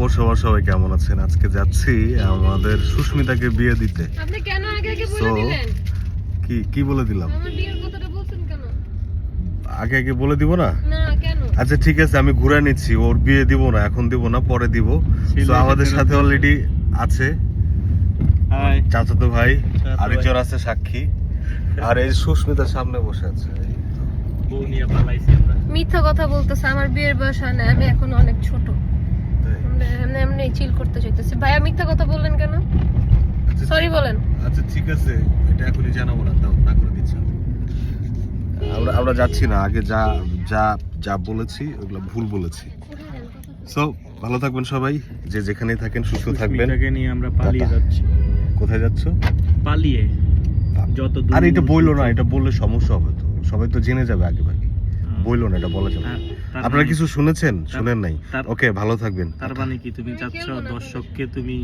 খবর সবার সবাই কেমন আছেন? আজকে যাচ্ছি আমাদের সুস্মিতাকে বিয়ে দিতে। আপনি কেন আগে আগে বলে দিলেন? কি কি বলে দিলাম? বিয়ের কথাটা বলছেন কেন? আগে আগে বলে দিব না? না কেন? আচ্ছা ঠিক আছে আমি ঘুরে নিচ্ছি। ওর বিয়ে দিব না এখন দিব না পরে দিব। তো আমাদের সাথে অলরেডি আছে। চাচাতো ভাই আরেকজন আছে সাক্ষী। আর এই সুস্মিতার সামনে বসে আছে। মিথ্যা কথা বলতেছে আমার বিয়ের বয়স হয় না আমি এখন অনেক ছোট। এমনি এমনি চিল করতে চাইতেছি। ভাইয়া মিথ্যা কথা বললেন কেন? আচ্ছা, সরি বলেন। আচ্ছা ঠিক আছে। এটা এখনই জানাব না দাও না করে দিচ্ছি আমরা আমরা যাচ্ছি না। আগে যা যা যা বলেছি ওগুলো ভুল বলেছি। সো ভালো থাকবেন সবাই। যে যেখানেই থাকেন সুস্থ থাকবেন। সুস্মিতাকে নিয়ে আমরা পালিয়ে যাচ্ছি। কোথায় যাচ্ছ? পালিয়ে। যত দূর আর এটা বইলো না এটা বললে সমস্যা হবে তো। সবাই তো জেনে যাবে আগে ভাগে। বইলো না এটা বলা যাবে আপনারা মানে- কিছু শুনেছেন? শুনেন নাই? তার- ওকে ভালো থাকবেন। তার মানে কি? তুমি চাচ্ছ দর্শককে তুমি